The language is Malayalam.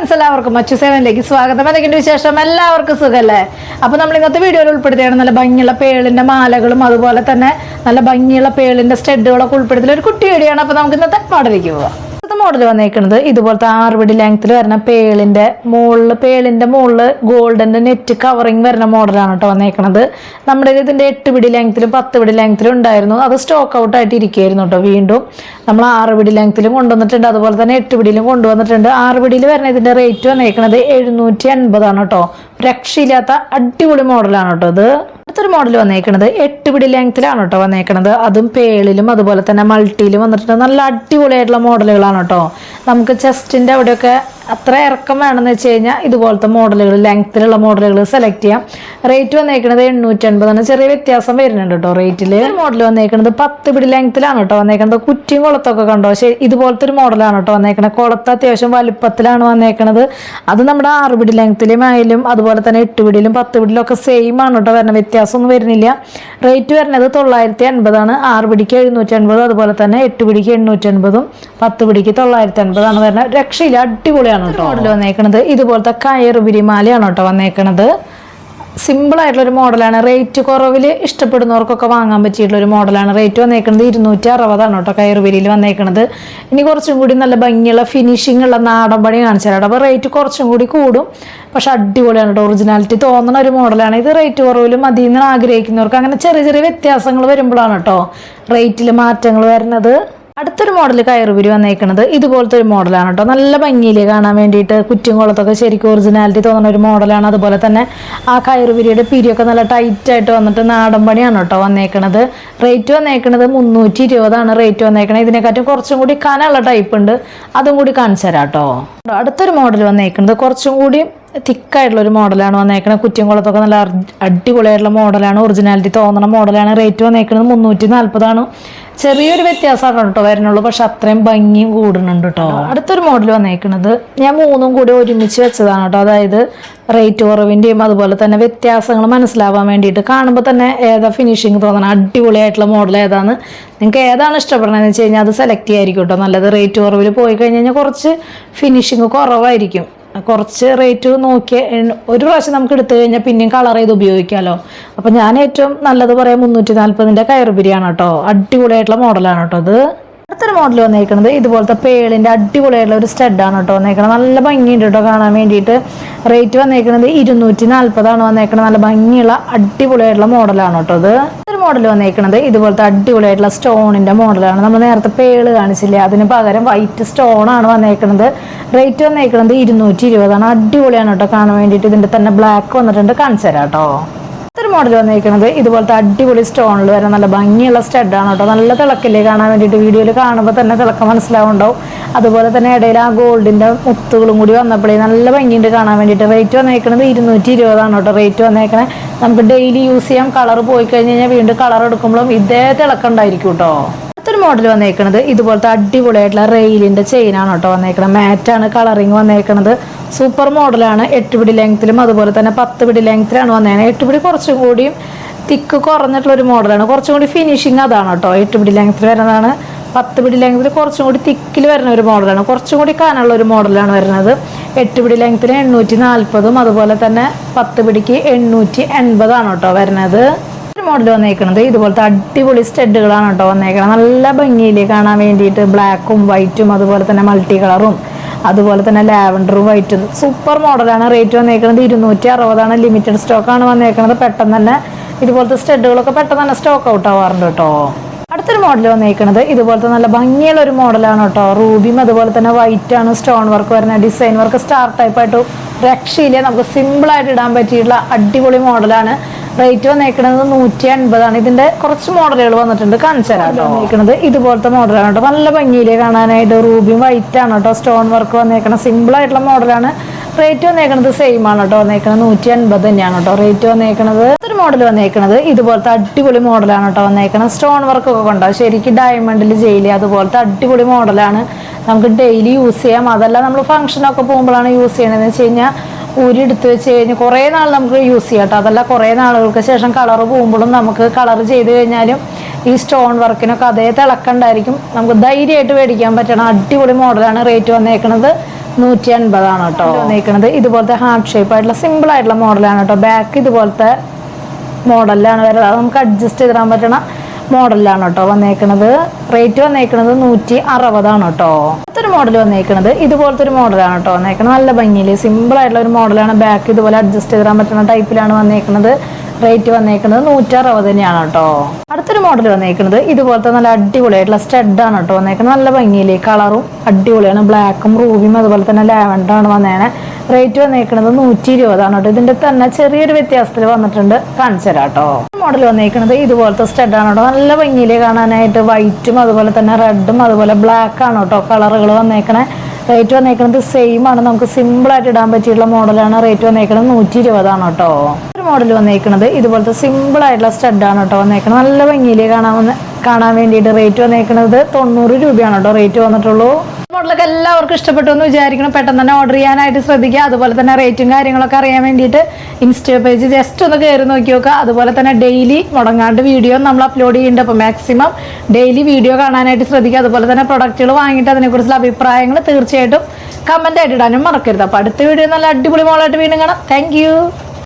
ഫ്രണ്ട്സ് എല്ലാവർക്കും മച്ചു സേവനിലേക്ക് സ്വാഗതം. എന്തൊക്കെയുണ്ട് വിശേഷം. എല്ലാവർക്കും സുഖല്ലേ? അപ്പൊ നമ്മൾ ഇന്നത്തെ വീഡിയോയിൽ ഉൾപ്പെടുത്തിയാണ് നല്ല ഭംഗിയുള്ള പേളിന്റെ മാലകളും അതുപോലെ തന്നെ നല്ല ഭംഗിയുള്ള പേളിന്റെ സ്റ്റെഡുകളൊക്കെ ഉൾപ്പെടുത്തിയ ഒരു കുട്ടി വീഡിയോ ആണ്. നമുക്ക് ഇന്നത്തെ മോഡലിലേക്ക് പോവാം. മോഡൽ വന്നേക്കുന്നത് ഇതുപോലത്തെ ആറുപടി ലെങ്ത്തിൽ വരുന്ന പേളിന്റെ മുകളിൽ പേളിന്റെ മുകളിൽ ഗോൾഡന്റെ നെറ്റ് കവറിങ് വരുന്ന മോഡലാണ് കേട്ടോ വന്നേക്കണത്. നമ്മുടെ ഇതിന്റെ എട്ട് പിടി ലെങ്ത്തിലും പത്ത് പിടി ലെങ്ത്തിലും ഉണ്ടായിരുന്നു. അത് സ്റ്റോക്ക് ഔട്ട് ആയിട്ട് ഇരിക്കുകയായിരുന്നു കേട്ടോ വീണ്ടും. നമ്മൾ ആറ് പിടി ലെങ്ത്തിലും കൊണ്ടുവന്നിട്ടുണ്ട്. അതുപോലെ തന്നെ എട്ട് പിടിയിലും കൊണ്ടുവന്നിട്ടുണ്ട്. ആറ് പിടിയിൽ വരുന്ന ഇതിന്റെ റേറ്റ് വന്നേക്കുന്നത് എഴുന്നൂറ്റി അൻപതാണ് കേട്ടോ രക്ഷയില്ലാത്ത അടിപൊളി മോഡലാണ് കേട്ടോ ഇത്. അടുത്തൊരു മോഡൽ വന്നേക്കണത്. എട്ട് പിടി ലെങ്ത്തിലാണ് കേട്ടോ വന്നേക്കണത്. അതും പേളിലും അതുപോലെ തന്നെ മൾട്ടിയിലും വന്നിട്ടുണ്ട്. നല്ല അടിപൊളിയായിട്ടുള്ള മോഡലുകളാണ് കേട്ടോ നമുക്ക് ചെസ്റ്റിന്റെ അവിടെയൊക്കെ അത്ര ഇറക്കം വേണമെന്ന് വെച്ച് കഴിഞ്ഞാൽ ഇതുപോലത്തെ മോഡലുകൾ ലെങ്ത്തിലുള്ള മോഡലുകൾ സെലക്ട് ചെയ്യാം. റേറ്റ് വന്നേക്കുന്നത് എണ്ണൂറ്റി അൻപതാണ് ചെറിയ വ്യത്യാസം വരുന്നുണ്ട് കേട്ടോ റേറ്റിൽ മോഡൽ വന്നേക്കുന്നത് പത്ത് പിടി ലെങ്ത്തിലാണ് കേട്ടോ വന്നേക്കുന്നത് കുറ്റിയും കുളത്തൊക്കെ കണ്ടോ? പക്ഷേ ഇതുപോലത്തെ ഒരു മോഡലാണ് കേട്ടോ വന്നേക്കുന്നത് കുളത്ത് അത്യാവശ്യം വലുപ്പത്തിലാണ് വന്നേക്കുന്നത് അത് നമ്മുടെ ആറ് പിടി ലെങ്ത്തിലും ആയാലും അതുപോലെ തന്നെ എട്ട് പിടിയിലും പത്ത് പിടിയിലും ഒക്കെ സെയിം ആണ് കേട്ടോ വരുന്നത് വ്യത്യാസമൊന്നും വരുന്നില്ല. റേറ്റ് വരുന്നത് തൊള്ളായിരത്തി അൻപതാണ്. ആറ് പിടിക്ക് എഴുന്നൂറ്റി അൻപതും അതുപോലെ തന്നെ എട്ട് പിടിക്ക് എണ്ണൂറ്റി അൻപതും പത്ത് പിടിക്ക് തൊള്ളായിരത്തി അൻപതാണ് വരുന്നത് രക്ഷയില്ല അടിപൊളിയാണ് കേട്ടോ. മോഡൽ വന്നേക്കണത്. ഇതുപോലത്തെ കയർ മാലയാണ് കേട്ടോ വന്നേക്കണത്. സിമ്പിൾ ആയിട്ടുള്ള ഒരു മോഡലാണ്. റേറ്റ് കുറവിൽ ഇഷ്ടപ്പെടുന്നവർക്കൊക്കെ വാങ്ങാൻ പറ്റിയിട്ടുള്ള ഒരു മോഡലാണ്. റേറ്റ് വന്നേക്കുന്നത് ഇരുന്നൂറ്റി അറുപതാണ് കേട്ടോ കയറുപിരിയിൽ വന്നേക്കുന്നത് ഇനി കുറച്ചും കൂടി നല്ല ഭംഗിയുള്ള ഫിനിഷിംഗ് ഉള്ള നാടൻ പണി കാണിച്ചാൽ അപ്പോൾ റേറ്റ് കുറച്ചും കൂടി കൂടും. പക്ഷെ അടിപൊളിയാണ് കേട്ടോ. ഒറിജിനാലിറ്റി തോന്നുന്ന ഒരു മോഡലാണ്. ഇത് റേറ്റ് കുറവിൽ മതി എന്ന് ആഗ്രഹിക്കുന്നവർക്ക്. അങ്ങനെ ചെറിയ ചെറിയ വ്യത്യാസങ്ങൾ വരുമ്പോഴാണ് കേട്ടോ റേറ്റിൽ മാറ്റങ്ങൾ വരുന്നത്. അടുത്തൊരു മോഡൽ കയറുപിരി വന്നേക്കുന്നത് ഇതുപോലത്തെ ഒരു മോഡലാണ് കേട്ടോ നല്ല ഭംഗിയിൽ കാണാൻ വേണ്ടിയിട്ട് കുറ്റിയംകുളത്തൊക്കെ ശരിക്കും ഒറിജിനാലിറ്റി തോന്നുന്ന ഒരു മോഡലാണ് അതുപോലെ തന്നെ ആ കയറുപിരിയുടെ പിരിയൊക്കെ നല്ല ടൈറ്റായിട്ട് വന്നിട്ട് നാടൻ പണിയാണ് കേട്ടോ വന്നേക്കണത്. റേറ്റ് വന്നേക്കണത് മുന്നൂറ്റി ഇരുപതാണ് റേറ്റ് വന്നേക്കണത്. ഇതിനെക്കാട്ടും കുറച്ചും കൂടി കനമുള്ള ടൈപ്പ് ഉണ്ട്. അതും കൂടി കാണിച്ചു തരാം കേട്ടോ അടുത്തൊരു മോഡൽ വന്നേക്കുന്നത് കുറച്ചും കൂടി തിക്കായിട്ടുള്ള ഒരു മോഡലാണ് വന്നേക്കണത്. കുറ്റിയംകുളത്തൊക്കെ നല്ല അടിപൊളിയായിട്ടുള്ള മോഡലാണ്. ഒറിജിനാലിറ്റി തോന്നണ മോഡലാണ്. റേറ്റ് വന്നേക്കുന്നത് മുന്നൂറ്റി നാൽപ്പതാണ് ചെറിയൊരു വ്യത്യാസമാണ് കേട്ടോ വരുന്നുള്ളൂ പക്ഷെ അത്രയും ഭംഗിയും കൂടുന്നുണ്ട് കേട്ടോ. അടുത്തൊരു മോഡൽ വന്നേക്കുന്നത് ഞാൻ മൂന്നും കൂടി ഒരുമിച്ച് വെച്ചതാണ് കേട്ടോ. അതായത് റേറ്റ് കുറവിന്റെയും അതുപോലെ തന്നെ വ്യത്യാസങ്ങൾ മനസ്സിലാവാൻ വേണ്ടിയിട്ട് കാണുമ്പോൾ തന്നെ ഏതാ ഫിനിഷിങ് തോന്നണം അടിപൊളിയായിട്ടുള്ള മോഡൽ ഏതാണ് നിങ്ങൾക്ക് ഏതാണ് ഇഷ്ടപ്പെടുന്നതെന്ന് വെച്ച് കഴിഞ്ഞാൽ അത് സെലക്ട് ചെയ്യായിരിക്കും കേട്ടോ. നല്ലത് റേറ്റ് കുറവിൽ പോയി കഴിഞ്ഞ് കഴിഞ്ഞാൽ കുറച്ച് ഫിനിഷിങ് കുറവായിരിക്കും. കുറച്ച് റേറ്റ് നോക്കി ഒരു പ്രാവശ്യം നമുക്ക് എടുത്തു കഴിഞ്ഞാൽ പിന്നെയും കളർ ചെയ്ത് ഉപയോഗിക്കാമല്ലോ അപ്പം ഞാൻ ഏറ്റവും നല്ലത് പറയാം മുന്നൂറ്റി നാൽപ്പതിന്റെ കയറുപിരിയാണ് കേട്ടോ അടിപൊളിയായിട്ടുള്ള മോഡലാണ് കേട്ടോ അത്. അടുത്തൊരു മോഡൽ വന്നേക്കുന്നത് ഇതുപോലത്തെ പേളിന്റെ അടിപൊളിയായിട്ടുള്ള ഒരു സ്റ്റഡാണ് കേട്ടോ വന്നേക്കുന്നത് നല്ല ഭംഗിയുണ്ട് കേട്ടോ കാണാൻ വേണ്ടിയിട്ട്. റേറ്റ് വന്നേക്കുന്നത് ഇരുന്നൂറ്റി നാൽപ്പതാണ് വന്നേക്കുന്നത് നല്ല ഭംഗിയുള്ള അടിപൊളിയായിട്ടുള്ള മോഡലാണ് കേട്ടോ ഇത്. ഒരു മോഡൽ വന്നേക്കുന്നത് ഇതുപോലത്തെ അടിപൊളിയായിട്ടുള്ള സ്റ്റോണിന്റെ മോഡലാണ് നമ്മൾ നേരത്തെ പേൾ കാണിച്ചില്ലേ? അതിന് പകരം വൈറ്റ് സ്റ്റോൺ ആണ് വന്നേക്കുന്നത് റേറ്റ് വന്നേക്കുന്നത് ഇരുന്നൂറ്റി ഇരുപതാണ് അടിപൊളിയാണ് കേട്ടോ കാണാൻ വേണ്ടിയിട്ട്. ഇതിന്റെ തന്നെ ബ്ലാക്ക് വന്നിട്ടുണ്ട്. കാണിച്ചു തരാം കേട്ടോ. ഒരു മോഡൽ വന്നിരിക്കുന്നത്. ഇതുപോലത്തെ അടിപൊളി സ്റ്റോണിൽ വരെ നല്ല ഭംഗിയുള്ള സ്റ്റഡാണ് കേട്ടോ. നല്ല തിളക്കില്ലേ കാണാൻ വേണ്ടിയിട്ട് വീഡിയോയിൽ കാണുമ്പോൾ തന്നെ തിളക്കം മനസ്സിലാവുണ്ടാവും. അതുപോലെ തന്നെ ഇടയിൽ ആ ഗോൾഡിന്റെ മുത്തുകളും കൂടി വന്നപ്പോഴേ നല്ല ഭംഗിയുണ്ട് കാണാൻ വേണ്ടിയിട്ട്. റേറ്റ് വന്നേക്കുന്നത് ഇരുന്നൂറ്റി ഇരുപതാണ് കേട്ടോ. റേറ്റ് വന്നേക്കണേ. നമുക്ക് ഡെയിലി യൂസ് ചെയ്യാം. കളർ പോയി കഴിഞ്ഞ് കഴിഞ്ഞാൽ വീണ്ടും കളർ എടുക്കുമ്പോഴും ഇതേ തിളക്കം ഉണ്ടായിരിക്കും കേട്ടോ. അടുത്തൊരു മോഡൽ വന്നേക്കുന്നത് ഇതുപോലത്തെ അടിപൊളിയായിട്ടുള്ള റെയിലിന്റെ ചെയിനാണ് കേട്ടോ വന്നേക്കുന്നത് മാറ്റാണ് കളറിങ് വന്നേക്കണത്. സൂപ്പർ മോഡലാണ്. എട്ട് പിടി ലെങ്ത്തിലും അതുപോലെ തന്നെ പത്ത് പിടി ലെങ്ത്തിലാണ് വന്നേനെ. എട്ട് പിടി കുറച്ചും കൂടിയും തിക്ക് കുറഞ്ഞിട്ടുള്ള ഒരു മോഡലാണ്. കുറച്ചും കൂടി ഫിനിഷിങ് അതാണ് കേട്ടോ എട്ട് പിടി ലെങ്ത്തിൽ വരുന്നതാണ്. പത്ത് പിടി ലെങ്ത്തിൽ കുറച്ചും കൂടി തിക്കിൽ വരുന്ന ഒരു മോഡലാണ്. കുറച്ചും കൂടി കനുള്ള ഒരു മോഡലാണ് വരുന്നത്. എട്ട് പിടി ലെങ്ത്തിൽ എണ്ണൂറ്റി നാൽപ്പതും അതുപോലെ തന്നെ പത്ത് പിടിക്ക് എണ്ണൂറ്റി എൺപതാണ് കേട്ടോ വരുന്നത് മോഡൽ വന്നേക്കുന്നത് ഇതുപോലത്തെ അടിപൊളി സ്റ്റെഡുകളാണ് കേട്ടോ വന്നേക്കുന്നത് നല്ല ഭംഗിയിൽ കാണാൻ വേണ്ടിയിട്ട് ബ്ലാക്കും വൈറ്റും അതുപോലെ തന്നെ മൾട്ടി കളറും അതുപോലെ തന്നെ ലാവൻഡറും വൈറ്റും. സൂപ്പർ മോഡലാണ് റേറ്റ് വന്നേക്കുന്നത് ഇരുന്നൂറ്റി അറുപതാണ് ലിമിറ്റഡ് സ്റ്റോക്കാണ് വന്നേക്കുന്നത് പെട്ടെന്ന് തന്നെ ഇതുപോലത്തെ സ്റ്റഡുകളൊക്കെ പെട്ടെന്ന് തന്നെ സ്റ്റോക്ക് ഔട്ട് ആവാറുണ്ട് കേട്ടോ. അടുത്തൊരു മോഡൽ വന്നേക്കുന്നത് ഇതുപോലത്തെ നല്ല ഭംഗിയുള്ള ഒരു മോഡലാണ് കേട്ടോ. റൂബിയും അതുപോലെ തന്നെ വൈറ്റ് ആണ്. സ്റ്റോൺ വർക്ക് വരുന്ന ഡിസൈൻ വർക്ക് സ്റ്റാർ ടൈപ്പ് ആയിട്ട് രക്ഷയില്ല നമുക്ക് സിമ്പിളായിട്ട് ഇടാൻ പറ്റിയിട്ടുള്ള അടിപൊളി മോഡലാണ് റേറ്റ് വന്നേക്കുന്നത് നൂറ്റി അൻപതാണ് ഇതിന്റെ കുറച്ച് മോഡലുകൾ വന്നിട്ടുണ്ട്. കാണിച്ചു തരാം വന്നേക്കുന്നത് ഇതുപോലത്തെ മോഡലാണ് കേട്ടോ. നല്ല ഭംഗിയിലേ കാണാനായിട്ട് റൂബി വൈറ്റ് ആണ് കേട്ടോ. സ്റ്റോൺ വർക്ക് വന്നേക്കണ സിമ്പിൾ ആയിട്ടുള്ള മോഡലാണ് റേറ്റ് വന്നേക്കണത് സെയിം ആണ് കേട്ടോ. വന്നേക്കണത് നൂറ്റി അൻപത് തന്നെയാണ് കേട്ടോ. റേറ്റ് വന്നേക്കണത് ഒരു മോഡൽ വന്നേക്കണത് ഇതുപോലത്തെ അടിപൊളി മോഡലാണ് കേട്ടോ. വന്നേക്കുന്നത് സ്റ്റോൺ വർക്ക് ഒക്കെ ഉണ്ടാവും ശരിക്കും ഡയമണ്ടിൽ ജയിലി അതുപോലത്തെ അടിപൊളി മോഡലാണ് നമുക്ക് ഡെയിലി യൂസ് ചെയ്യാം. അതല്ല നമ്മൾ ഫംഗ്ഷനൊക്കെ പോകുമ്പോഴാണ് യൂസ് ചെയ്യണതെന്ന് വെച്ച് കഴിഞ്ഞാൽ ഊരി എടുത്ത് വെച്ച് കഴിഞ്ഞ് കുറേ നാൾ നമുക്ക് യൂസ് ചെയ്യാം കേട്ടോ. അതല്ല കുറേ നാളുകൾക്ക് ശേഷം കളർ പോകുമ്പോഴും നമുക്ക് കളർ ചെയ്ത് കഴിഞ്ഞാലും ഈ സ്റ്റോൺ വർക്കിനൊക്കെ അതേ തിളക്കണ്ടായിരിക്കും. നമുക്ക് ധൈര്യമായിട്ട് മേടിക്കാൻ പറ്റണം. അടിപൊളി മോഡലാണ് റേറ്റ് വന്നേക്കണത് നൂറ്റി അൻപതാണ് കേട്ടോ വന്നിരിക്കുന്നത് ഇതുപോലത്തെ ഹാർട്ട് ഷേപ്പ് ആയിട്ടുള്ള സിമ്പിൾ ആയിട്ടുള്ള മോഡലാണ് കേട്ടോ. ബാക്ക് ഇതുപോലത്തെ മോഡലിലാണ് വരുന്നത് അത് നമുക്ക് അഡ്ജസ്റ്റ് ചെയ്തിടാൻ പറ്റണ മോഡലിലാണ് കേട്ടോ വന്നേക്കണത്. റേറ്റ് വന്നേക്കണത് നൂറ്റി അറുപതാണ് കേട്ടോ. മോഡൽ വന്നേക്കുന്നത് ഇതുപോലത്തെ ഒരു മോഡലാണ് കേട്ടോ വന്നേക്കുന്നത് നല്ല ഭംഗിയിൽ സിമ്പിൾ ആയിട്ടുള്ള ഒരു മോഡലാണ് ബാക്ക് ഇതുപോലെ അഡ്ജസ്റ്റ് ചെയ്താൽ പറ്റുന്ന ടൈപ്പിലാണ് വന്നേക്കുന്നത് റേറ്റ് വന്നേക്കുന്നത് നൂറ്റി അറുപത് തന്നെയാണ് കേട്ടോ അടുത്തൊരു മോഡൽ വന്നേക്കുന്നത് ഇതുപോലത്തെ നല്ല അടിപൊളിയായിട്ടുള്ള സ്റ്റെഡാണ് കേട്ടോ വന്നേക്കുന്നത് നല്ല ഭംഗിയിൽ കളറും അടിപൊളിയാണ്. ബ്ലാക്കും റൂബിയും അതുപോലെ തന്നെ ലാവൻഡറാണ് വന്നേനെ റേറ്റ് വന്നേക്കുന്നത് നൂറ്റി ഇരുപതാണ് കേട്ടോ. ഇതിന്റെ തന്നെ ചെറിയൊരു വ്യത്യാസത്തിൽ വന്നിട്ടുണ്ട് കാണിച്ചു തരാം കേട്ടോ. മോഡൽ വന്നേക്കുന്നത് ഇതുപോലത്തെ സ്റ്റഡാണ് കേട്ടോ. നല്ല ഭംഗിയിലെ കാണാനായിട്ട് വൈറ്റും അതുപോലെ തന്നെ റെഡും അതുപോലെ ബ്ലാക്ക് ആണ് കേട്ടോ കളറുകൾ വന്നേക്കണേ. റേറ്റ് വന്നേക്കുന്നത് സെയിം ആണ്. നമുക്ക് സിമ്പിൾ ആയിട്ട് ഇടാൻ പറ്റിയിട്ടുള്ള മോഡലാണ് റേറ്റ് വന്നേക്കുന്നത് നൂറ്റി ഇരുപതാണ് കേട്ടോ. ഒരു മോഡൽ വന്നേക്കുന്നത് ഇതുപോലത്തെ സിമ്പിൾ ആയിട്ടുള്ള സ്റ്റഡാണ് കേട്ടോ വന്നേക്കുന്നത് നല്ല ഭംഗിയിലെ കാണാൻ കാണാൻ വേണ്ടിയിട്ട് റേറ്റ് വന്നേക്കുന്നത് തൊണ്ണൂറ് രൂപയാണ് കേട്ടോ റേറ്റ് വന്നിട്ടുള്ളൂ. മോഡലൊക്കെ എല്ലാവർക്കും ഇഷ്ടപ്പെട്ടു എന്ന് വിചാരിക്കണം പെട്ടെന്ന് തന്നെ ഓർഡർ ചെയ്യാനായിട്ട് ശ്രദ്ധിക്കുക. അതുപോലെ തന്നെ റേറ്റും കാര്യങ്ങളൊക്കെ അറിയാൻ വേണ്ടിയിട്ട് ഇൻസ്റ്റാ പേജ് ജസ്റ്റ് ഒന്ന് കയറി നോക്കി നോക്കുക. അതുപോലെ തന്നെ ഡെയിലി മുടങ്ങാണ്ട് വീഡിയോ നമ്മൾ അപ്ലോഡ് ചെയ്യുന്നുണ്ട്. അപ്പോൾ മാക്സിമം ഡെയിലി വീഡിയോ കാണാനായിട്ട് ശ്രദ്ധിക്കുക. അതുപോലെ തന്നെ പ്രൊഡക്റ്റുകൾ വാങ്ങിയിട്ട് അതിനെക്കുറിച്ചുള്ള അഭിപ്രായങ്ങൾ തീർച്ചയായിട്ടും കമന്റ് ആയിട്ട് ഇടാനും മറക്കരുത്. അപ്പോൾ അടുത്ത വീഡിയോ നല്ല അടിപൊളി മോളായിട്ട് വീണ്ടും കാണാം. താങ്ക്